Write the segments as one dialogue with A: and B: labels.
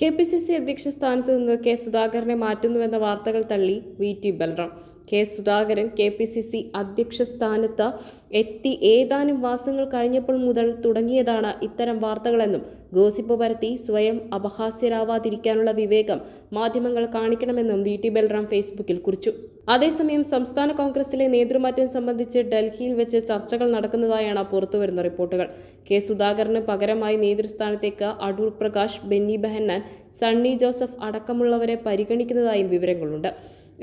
A: K P C C അധ്യക്ഷ സ്ഥാനത്ത് നിന്ന് കെ സുധാകരനെ മാറ്റുന്നുവെന്ന വാർത്തകൾ തള്ളി V T Balram. K Sudhakaran K P C C അധ്യക്ഷ സ്ഥാനത്ത് എത്തി ഏതാനും മാസങ്ങൾ കഴിഞ്ഞപ്പോൾ മുതൽ തുടങ്ങിയതാണ് ഇത്തരം വാർത്തകളെന്നും ഗോസിപ്പ് പരത്തി സ്വയം അപഹാസ്യരാവാതിരിക്കാനുള്ള വിവേകം മാധ്യമങ്ങൾ കാണിക്കണമെന്നും വി ടി ബൽറാം ഫേസ്ബുക്കിൽ കുറിച്ചു. അതേസമയം സംസ്ഥാന കോൺഗ്രസിലെ നേതൃമാറ്റം സംബന്ധിച്ച് ഡൽഹിയിൽ വെച്ച് ചർച്ചകൾ നടക്കുന്നതായാണ് പുറത്തുവരുന്ന റിപ്പോർട്ടുകൾ. കെ സുധാകരന് പകരമായി നേതൃസ്ഥാനത്തേക്ക് അടൂർ പ്രകാശ് ബെന്നി ബെഹന്നാൻ സണ്ണി ജോസഫ് അടക്കമുള്ളവരെ പരിഗണിക്കുന്നതായും വിവരങ്ങളുണ്ട്.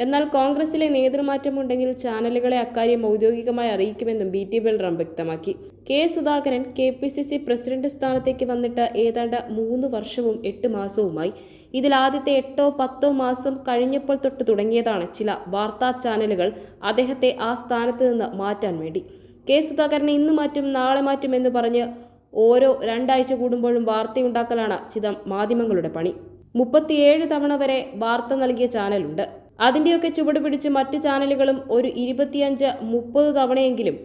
A: എന്നാൽ കോൺഗ്രസിലെ നേതൃമാറ്റമുണ്ടെങ്കിൽ ചാനലുകളെ അക്കാര്യം ഔദ്യോഗികമായി അറിയിക്കുമെന്നും ബി ടി ബൽറാം വ്യക്തമാക്കി. K Sudhakaran K P C C president സ്ഥാനത്തേക്ക് വന്നിട്ട് ഏതാണ്ട് മൂന്ന് വർഷവും എട്ട് മാസവുമായി. ഇതിൽ ആദ്യത്തെ എട്ടോ പത്തോ മാസം കഴിഞ്ഞപ്പോൾ തൊട്ട് തുടങ്ങിയതാണ് ചില വാർത്താ ചാനലുകൾ അദ്ദേഹത്തെ ആ സ്ഥാനത്ത് നിന്ന് മാറ്റാൻ വേണ്ടി. കെ സുധാകരനെ ഇന്ന് മാറ്റും നാളെ മാറ്റും എന്ന് പറഞ്ഞ് ഓരോ രണ്ടാഴ്ച കൂടുമ്പോഴും വാർത്തയുണ്ടാക്കലാണ് ചില മാധ്യമങ്ങളുടെ പണി. മുപ്പത്തിയേഴ് തവണ വരെ വാർത്ത നൽകിയ ചാനലുണ്ട്. അതിന്റെയൊക്കെ ചുവട് പിടിച്ച് മറ്റ് ചാനലുകളും ഒരു ഇരുപത്തിയഞ്ച് മുപ്പത് തവണയെങ്കിലും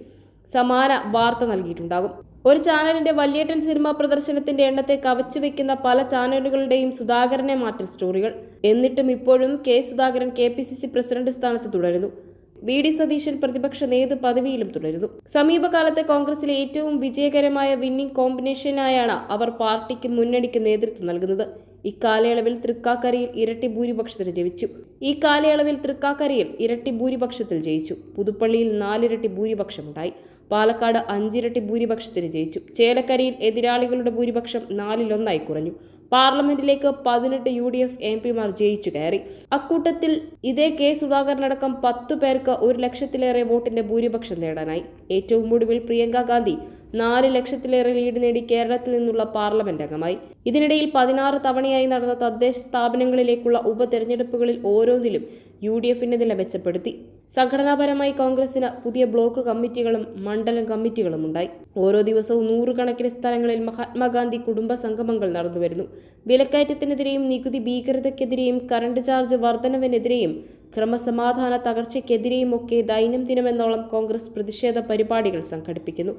A: സമാന വാർത്ത നൽകിയിട്ടുണ്ടാകും. ഒരു ചാനലിന്റെ വല്യേട്ടൻ സിനിമ പ്രദർശനത്തിന്റെ എണ്ണത്തെ കവച്ചു വെക്കുന്ന പല ചാനലുകളുടെയും സുധാകരനെ മാറ്റൽ സ്റ്റോറികൾ. എന്നിട്ടും ഇപ്പോഴും K Sudhakaran K P C C president സ്ഥാനത്ത് തുടരുന്നു. വി ഡി സതീശൻ പ്രതിപക്ഷ നേതൃ പദവിയിലും തുടരുന്നു. സമീപകാലത്തെ കോൺഗ്രസിലെ ഏറ്റവും വിജയകരമായ വിന്നിംഗ് കോമ്പിനേഷനായാണ് അവർ പാർട്ടിക്ക് മുന്നണിക്ക് നേതൃത്വം നൽകുന്നത്. ഇക്കാലയളവിൽ തൃക്കാക്കരയിൽ ഇരട്ടി ഭൂരിപക്ഷത്തിൽ ജയിച്ചു. ഈ കാലയളവിൽ തൃക്കാക്കരയിൽ ഇരട്ടി ഭൂരിപക്ഷത്തിൽ ജയിച്ചു. പുതുപ്പള്ളിയിൽ നാലിരട്ടി ഭൂരിപക്ഷമുണ്ടായി. പാലക്കാട് അഞ്ചിരട്ടി ഭൂരിപക്ഷത്തിന് ജയിച്ചു. ചേലക്കരയിൽ എതിരാളികളുടെ ഭൂരിപക്ഷം നാലിലൊന്നായി കുറഞ്ഞു. പാർലമെന്റിലേക്ക് പതിനെട്ട് യു ഡി എഫ് എം പിമാർ ജയിച്ചു കയറി. അക്കൂട്ടത്തിൽ ഇതേ കെ സുധാകരനടക്കം പത്തു പേർക്ക് ഒരു ലക്ഷത്തിലേറെ വോട്ടിന്റെ ഭൂരിപക്ഷം നേടാനായി. ഏറ്റവും ഒടുവിൽ പ്രിയങ്ക ഗാന്ധി നാല് ലക്ഷത്തിലേറെ ലീഡ് നേടി കേരളത്തിൽ നിന്നുള്ള പാർലമെന്റ് അംഗമായി. ഇതിനിടയിൽ പതിനാറ് തവണയായി നടന്ന തദ്ദേശ സ്ഥാപനങ്ങളിലേക്കുള്ള ഉപതെരഞ്ഞെടുപ്പുകളിൽ ഓരോന്നിലും യു ഡി എഫിന്റെ നില മെച്ചപ്പെടുത്തി. സംഘടനാപരമായി കോൺഗ്രസിന് പുതിയ ബ്ലോക്ക് കമ്മിറ്റികളും മണ്ഡലം കമ്മിറ്റികളും ഉണ്ടായി. ഓരോ ദിവസവും നൂറുകണക്കിന് സ്ഥലങ്ങളിൽ മഹാത്മാഗാന്ധി കുടുംബ സംഗമങ്ങൾ നടന്നുവരുന്നു. വിലക്കയറ്റത്തിനെതിരെയും നികുതി ഭീകരതയ്ക്കെതിരെയും കറണ്ട് ചാർജ് വർധനവിനെതിരെയും ക്രമസമാധാന തകർച്ചയ്ക്കെതിരെയും ഒക്കെ ദൈനംദിനമെന്നോളം കോൺഗ്രസ് പ്രതിഷേധ പരിപാടികൾ സംഘടിപ്പിക്കുന്നു.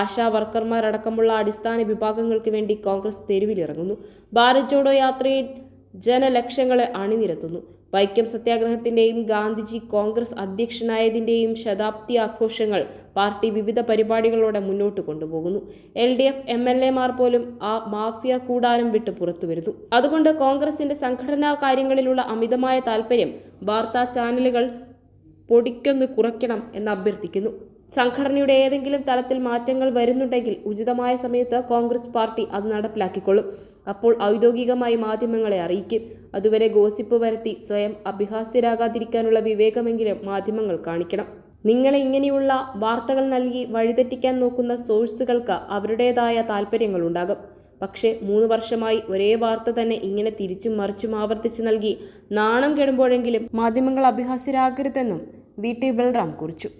A: ആശാ വർക്കർമാരടക്കമുള്ള അടിസ്ഥാന വിഭാഗങ്ങൾക്ക് വേണ്ടി കോൺഗ്രസ് തെരുവിലിറങ്ങുന്നു. ഭാരത് ജോഡോ യാത്രയിൽ ജനലക്ഷങ്ങളെ അണിനിരത്തുന്നു. വൈക്കം സത്യാഗ്രഹത്തിന്റെയും ഗാന്ധിജി കോൺഗ്രസ് അധ്യക്ഷനായതിന്റെയും ശതാബ്ദി ആഘോഷങ്ങൾ പാർട്ടി വിവിധ പരിപാടികളോടെ മുന്നോട്ട് കൊണ്ടുപോകുന്നു. L D F M L എമാർ പോലും ആ മാഫിയ കൂടാരം വിട്ട് പുറത്തു വരുന്നു. അതുകൊണ്ട് കോൺഗ്രസിന്റെ സംഘടനാ കാര്യങ്ങളിലുള്ള അമിതമായ താല്പര്യം വാർത്താ ചാനലുകൾ പൊടിക്കൊന്ന് കുറയ്ക്കണം എന്ന് അഭ്യർത്ഥിക്കുന്നു. സംഘടനയുടെ ഏതെങ്കിലും തലത്തിൽ മാറ്റങ്ങൾ വരുന്നുണ്ടെങ്കിൽ ഉചിതമായ സമയത്ത് കോൺഗ്രസ് പാർട്ടി അത് നടപ്പിലാക്കിക്കൊള്ളും. അപ്പോൾ ഔദ്യോഗികമായി മാധ്യമങ്ങളെ അറിയിക്കും. അതുവരെ ഗോസിപ്പ് വരുത്തി സ്വയം അഭിഹാസ്യരാകാതിരിക്കാനുള്ള വിവേകമെങ്കിലും മാധ്യമങ്ങൾ കാണിക്കണം. നിങ്ങളെ ഇങ്ങനെയുള്ള വാർത്തകൾ നൽകി വഴിതെറ്റിക്കാൻ നോക്കുന്ന സോഴ്സുകൾക്ക് അവരുടേതായ താല്പര്യങ്ങളുണ്ടാകും പക്ഷേ മൂന്ന് വർഷമായി ഒരേ വാർത്ത തന്നെ ഇങ്ങനെ തിരിച്ചും മറിച്ചും ആവർത്തിച്ചു നൽകി നാണം കെടുമ്പോഴെങ്കിലും മാധ്യമങ്ങൾ അഭിഹാസ്യരാകരുതെന്നും വി ടി ബൽറാം കുറിച്ചു.